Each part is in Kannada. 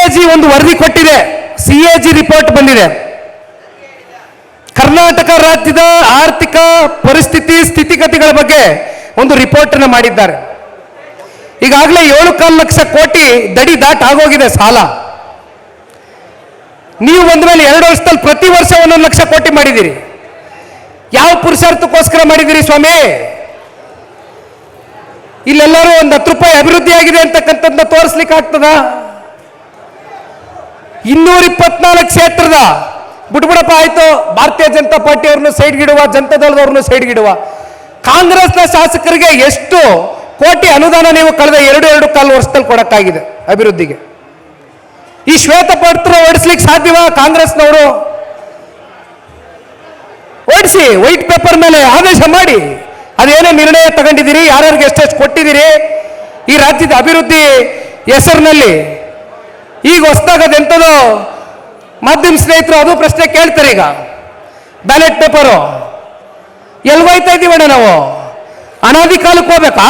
ಎ ಜಿ ಒಂದು ವರದಿ ಕೊಟ್ಟಿದೆ. ಸಿ ಎ ಜಿ ರಿಪೋರ್ಟ್ ಬಂದಿದೆ. ಕರ್ನಾಟಕ ರಾಜ್ಯದ ಆರ್ಥಿಕ ಪರಿಸ್ಥಿತಿ, ಸ್ಥಿತಿಗತಿಗಳ ಬಗ್ಗೆ ಒಂದು ರಿಪೋರ್ಟ್ ಅನ್ನು ಮಾಡಿದ್ದಾರೆ. ಈಗಾಗಲೇ ಏಳು ಕಾಲು ಲಕ್ಷ ಕೋಟಿ ದಡಿ ದಾಟ್ ಆಗೋಗಿದೆ ಸಾಲ. ನೀವು ಬಂದ ಮೇಲೆ ಎರಡು ವರ್ಷದಲ್ಲಿ ಪ್ರತಿ ವರ್ಷ ಒಂದೊಂದು ಲಕ್ಷ ಕೋಟಿ ಮಾಡಿದ್ದೀರಿ. ಯಾವ ಪುರುಷಾರ್ಥಕ್ಕೋಸ್ಕರ ಮಾಡಿದ್ದೀರಿ ಸ್ವಾಮಿ? ಇಲ್ಲೆಲ್ಲರೂ ಒಂದು ಹತ್ತು ರೂಪಾಯಿ ಅಭಿವೃದ್ಧಿ ಆಗಿದೆ ಅಂತಕ್ಕಂಥದ್ದನ್ನ ತೋರಿಸ್ಲಿಕ್ಕೆ ಆಗ್ತದ ಇನ್ನೂರ ಇಪ್ಪತ್ನಾಲ್ಕು ಕ್ಷೇತ್ರದ ಬಿಟ್ಬಿಡಪ್ಪ ಆಯ್ತು. ಭಾರತೀಯ ಜನತಾ ಪಾರ್ಟಿಯವ್ರನ್ನು ಸೈಡ್ಗಿಡುವ ಜನತಾ ದಳದವ್ರನ್ನ ಸೈಡ್ಗಿಡುವ ಕಾಂಗ್ರೆಸ್ನ ಶಾಸಕರಿಗೆ ಎಷ್ಟು ಕೋಟಿ ಅನುದಾನ ನೀವು ಕಳೆದ ಎರಡು ಎರಡು ಕಾಲು ವರ್ಷದಲ್ಲಿ ಕೊಡಕ್ಕಾಗಿದೆ ಅಭಿವೃದ್ಧಿಗೆ? ಈ ಶ್ವೇತ ಶ್ವೇತಪತ್ರ ಓಡಿಸ್ಲಿಕ್ಕೆ ಸಾಧ್ಯವಾ ಕಾಂಗ್ರೆಸ್ನವರು? ಓಡಿಸಿ ವೈಟ್ ಪೇಪರ್ ಮೇಲೆ ಆದೇಶ ಮಾಡಿ. ಅದೇನೇ ನಿರ್ಣಯ ತಗೊಂಡಿದ್ದೀರಿ? ಯಾರ್ಯಾರಿಗೆ ಎಷ್ಟೆಷ್ಟು ಕೊಟ್ಟಿದ್ದೀರಿ? ಈ ರಾಜ್ಯದ ಅಭಿವೃದ್ಧಿ ಹೆಸರಿನಲ್ಲಿ ಈಗ ಹೊಸ್ದಾಗ ಎಂಥದೋ ಮಾಧ್ಯಮ ಸ್ನೇಹಿತರು ಅದು ಪ್ರಶ್ನೆ ಕೇಳ್ತಾರೆ ಈಗ. ಬ್ಯಾಲೆಟ್ ಪೇಪರು ಎಲ್ಲಿ ಹೋಯ್ತಾ ಇದ್ದೀವಣ್ಣ ನಾವು? ಅನಾದಿ ಕಾಲಕ್ಕೆ ಹೋಗ್ಬೇಕಾ?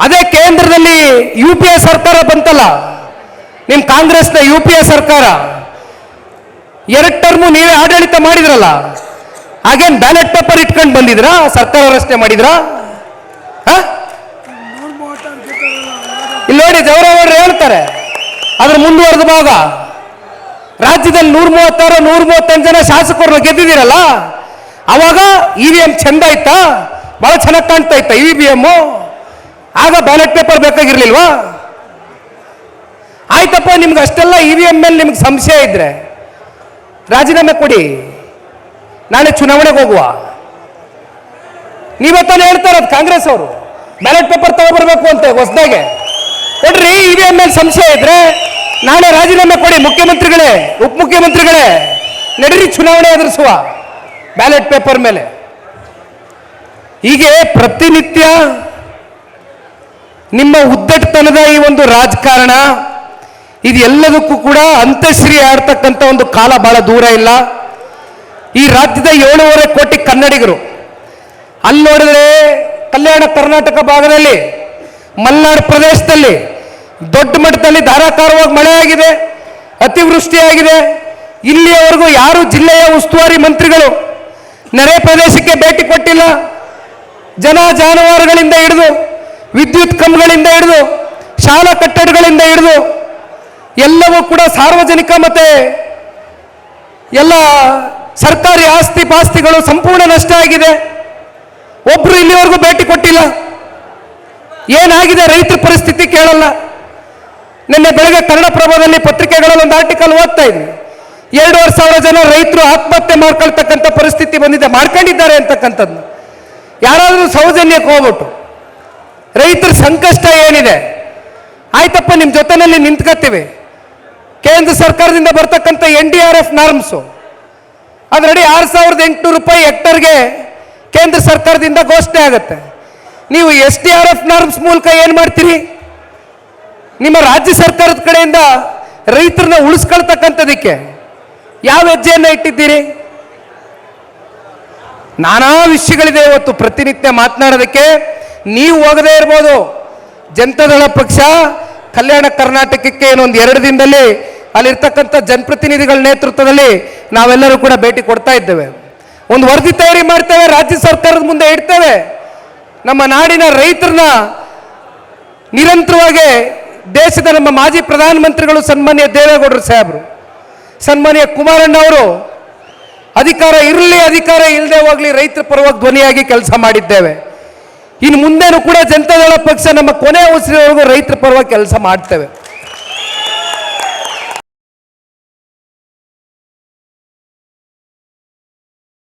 ಅದೇ ಕೇಂದ್ರದಲ್ಲಿ ಯು ಪಿ ಎ ಸರ್ಕಾರ ಬಂತಲ್ಲ? ನಿಮ್ಮ ಕಾಂಗ್ರೆಸ್ನ ಯು ಪಿ ಎ ಸರ್ಕಾರ. ಎರಡು ಟರ್ಮು ನೀವೇ ಆಡಳಿತ ಮಾಡಿದ್ರಲ್ಲ? ಹಾಗೇನ್ ಬ್ಯಾಲೆಟ್ ಪೇಪರ್ ಇಟ್ಕೊಂಡು ಬಂದಿದ್ರಾ? ಸರ್ಕಾರ ರಚನೆ ಮಾಡಿದ್ರಾ? ಹ? ಇಲ್ಲಿ ನೋಡಿ ಜವರವರು ಹೇಳ್ತಾರೆ. ಅದ್ರ ಮುಂದುವರೆದ ಭಾಗ. ರಾಜ್ಯದಲ್ಲಿ ನೂರ ಮೂವತ್ತಾರು ನೂರ ಮೂವತ್ತೆಂಟು ಜನ ಶಾಸಕರನ್ನ ಗೆದ್ದಿದ್ದೀರಲ್ಲ, ಅವಾಗ ಇ ವಿ ಎಂ ಚೆಂದ ಇತ್ತಾ? ಬಹಳ ಚೆನ್ನಾಗಿ ಕಾಣ್ತಾ ಇತ್ತ ಇ ವಿ ಎಮ್ಮು ಆಗ ಬ್ಯಾಲೆಟ್ ಪೇಪರ್ ಬೇಕಾಗಿರ್ಲಿಲ್ವಾ? ಆಯ್ತಪ್ಪ, ನಿಮ್ಗೆ ಅಷ್ಟೆಲ್ಲ ಇ ವಿ ಎಂ ಮೇಲೆ ನಿಮ್ಗೆ ಸಂಶಯ ಇದ್ರೆ ರಾಜೀನಾಮೆ ಕೊಡಿ. ನಾಳೆ ಚುನಾವಣೆಗೆ ಹೋಗುವ. ನೀವತ್ತಾನೆ ಹೇಳ್ತಾರ ಕಾಂಗ್ರೆಸ್ ಅವರು. ಬ್ಯಾಲೆಟ್ ಪೇಪರ್ ತಗೊಬರ್ಬೇಕು ಅಂತ ಹೊಸದಾಗೆ. ಕೊಡ್ರಿ ಇ ವಿ ಮೇಲೆ ಸಂಶಯ ಇದ್ರೆ ನಾಳೆ ರಾಜೀನಾಮೆ ಕೊಡಿ, ಮುಖ್ಯಮಂತ್ರಿಗಳೇ, ಉಪಮುಖ್ಯಮಂತ್ರಿಗಳೇ. ನಡೀರಿ, ಚುನಾವಣೆ ಎದುರಿಸುವ ಬ್ಯಾಲೆಟ್ ಪೇಪರ್ ಮೇಲೆ. ಹೀಗೆ ಪ್ರತಿನಿತ್ಯ ನಿಮ್ಮ ಉದ್ದಟತನದ ಈ ಒಂದು ರಾಜಕಾರಣ, ಇದೆಲ್ಲದಕ್ಕೂ ಕೂಡ ಅಂತಶ್ರೀ ಆಡ್ತಕ್ಕಂಥ ಒಂದು ಕಾಲ ಬಹಳ ದೂರ ಇಲ್ಲ. ಈ ರಾಜ್ಯದ ಏಳೂವರೆ ಕೋಟಿ ಕನ್ನಡಿಗರು, ಅಲ್ಲಿ ನೋಡಿದ್ರೆ ಕಲ್ಯಾಣ ಕರ್ನಾಟಕ ಭಾಗದಲ್ಲಿ ಮಲೆನಾಡು ಪ್ರದೇಶದಲ್ಲಿ ದೊಡ್ಡ ಮಟ್ಟದಲ್ಲಿ ಧಾರಾಕಾರವಾಗಿ ಮಳೆಯಾಗಿದೆ, ಅತಿವೃಷ್ಟಿಯಾಗಿದೆ. ಇಲ್ಲಿಯವರೆಗೂ ಯಾರು ಜಿಲ್ಲೆಯ ಉಸ್ತುವಾರಿ ಮಂತ್ರಿಗಳು ನೆರೆ ಪ್ರದೇಶಕ್ಕೆ ಭೇಟಿ ಕೊಟ್ಟಿಲ್ಲ. ಜನ ಜಾನುವಾರುಗಳಿಂದ ಹಿಡಿದು, ವಿದ್ಯುತ್ ಕಂಬಗಳಿಂದ ಹಿಡಿದು, ಶಾಲಾ ಕಟ್ಟಡಗಳಿಂದ ಹಿಡಿದು, ಎಲ್ಲವೂ ಕೂಡ ಸಾರ್ವಜನಿಕ ಮತ್ತೆ ಎಲ್ಲ ಸರ್ಕಾರಿ ಆಸ್ತಿ ಪಾಸ್ತಿಗಳು ಸಂಪೂರ್ಣ ನಷ್ಟ ಆಗಿದೆ. ಒಬ್ರು ಇಲ್ಲಿವರೆಗೂ ಭೇಟಿ ಕೊಟ್ಟಿಲ್ಲ. ಏನಾಗಿದೆ ರೈತರ ಪರಿಸ್ಥಿತಿ ಕೇಳಲ್ಲ. ನಿನ್ನೆ ಬೆಳಗ್ಗೆ ಕನ್ನಡಪ್ರಭದಲ್ಲಿ ಪತ್ರಿಕೆಗಳಲ್ಲಿ ಒಂದು ಆರ್ಟಿಕಲ್ ಓದ್ತಾ ಇದ್ವಿ. ಎರಡೂವರೆ ಸಾವಿರ ಜನ ರೈತರು ಆತ್ಮಹತ್ಯೆ ಮಾಡ್ಕೊಳ್ತಕ್ಕಂಥ ಪರಿಸ್ಥಿತಿ ಬಂದಿದೆ, ಮಾಡ್ಕೊಂಡಿದ್ದಾರೆ ಅಂತಕ್ಕಂಥದ್ದು. ಯಾರಾದರೂ ಸೌಜನ್ಯಕ್ಕೆ ಹೋಗ್ಬಿಟ್ಟು, ರೈತರ ಸಂಕಷ್ಟ ಏನಿದೆ, ಆಯ್ತಪ್ಪ ನಿಮ್ಮ ಜೊತೆನಲ್ಲಿ ನಿಂತ್ಕೋತೀವಿ ಕೇಂದ್ರ ಸರ್ಕಾರದಿಂದ ಬರ್ತಕ್ಕಂಥ N D R F norms, ಅದರಡಿ ಆರು ಸಾವಿರದ ಎಂಟುನೂರು ರೂಪಾಯಿ ಹೆಕ್ಟರ್ಗೆ ಕೇಂದ್ರ ಸರ್ಕಾರದಿಂದ ಘೋಷಣೆ ಆಗುತ್ತೆ. ನೀವು S D R F norms ಮೂಲಕ ಏನು ಮಾಡ್ತೀರಿ? ನಿಮ್ಮ ರಾಜ್ಯ ಸರ್ಕಾರದ ಕಡೆಯಿಂದ ರೈತರನ್ನ ಉಳಿಸ್ಕೊಳ್ತಕ್ಕಂಥದಕ್ಕೆ ಯಾವ ಹೆಜ್ಜೆಯನ್ನು ಇಟ್ಟಿದ್ದೀರಿ? ನಾನಾ ವಿಷಯಗಳಿದೆ ಇವತ್ತು ಪ್ರತಿನಿತ್ಯ ಮಾತನಾಡೋದಕ್ಕೆ. ನೀವು ಹೋಗದೇ ಇರ್ಬೋದು. ಜನತಾದಳ ಪಕ್ಷ ಕಲ್ಯಾಣ ಕರ್ನಾಟಕಕ್ಕೆ ಇನ್ನೊಂದು ಎರಡು ದಿನದಲ್ಲಿ ಅಲ್ಲಿರ್ತಕ್ಕಂಥ ಜನಪ್ರತಿನಿಧಿಗಳ ನೇತೃತ್ವದಲ್ಲಿ ನಾವೆಲ್ಲರೂ ಕೂಡ ಭೇಟಿ ಕೊಡ್ತಾ ಇದ್ದೇವೆ. ಒಂದು ವರದಿ ತಯಾರಿ ಮಾಡ್ತೇವೆ, ರಾಜ್ಯ ಸರ್ಕಾರದ ಮುಂದೆ ಇಡ್ತೇವೆ. ನಮ್ಮ ನಾಡಿನ ರೈತರನ್ನ ನಿರಂತರವಾಗಿ ದೇಶದ ನಮ್ಮ ಮಾಜಿ ಪ್ರಧಾನಮಂತ್ರಿಗಳು ಸನ್ಮಾನ್ಯ ದೇವೇಗೌಡರು ಸಾಹೇಬರು, ಸನ್ಮಾನ್ಯ ಕುಮಾರಣ್ಣ ಅವರು, ಅಧಿಕಾರ ಇರಲಿ, ಅಧಿಕಾರ ಇಲ್ಲದೆ ಹೋಗಲಿ ರೈತರ ಪರವಾಗಿ ಧ್ವನಿಯಾಗಿ ಕೆಲಸ ಮಾಡಿದ್ದೇವೆ. ಇನ್ನು ಮುಂದೇನು ಕೂಡ ಜನತಾದಳ ಪಕ್ಷ ನಮ್ಮ ಕೊನೆ ಉಸಿರಿವರೆಗೂ ರೈತರ ಪರವಾಗಿ ಕೆಲಸ ಮಾಡ್ತೇವೆ.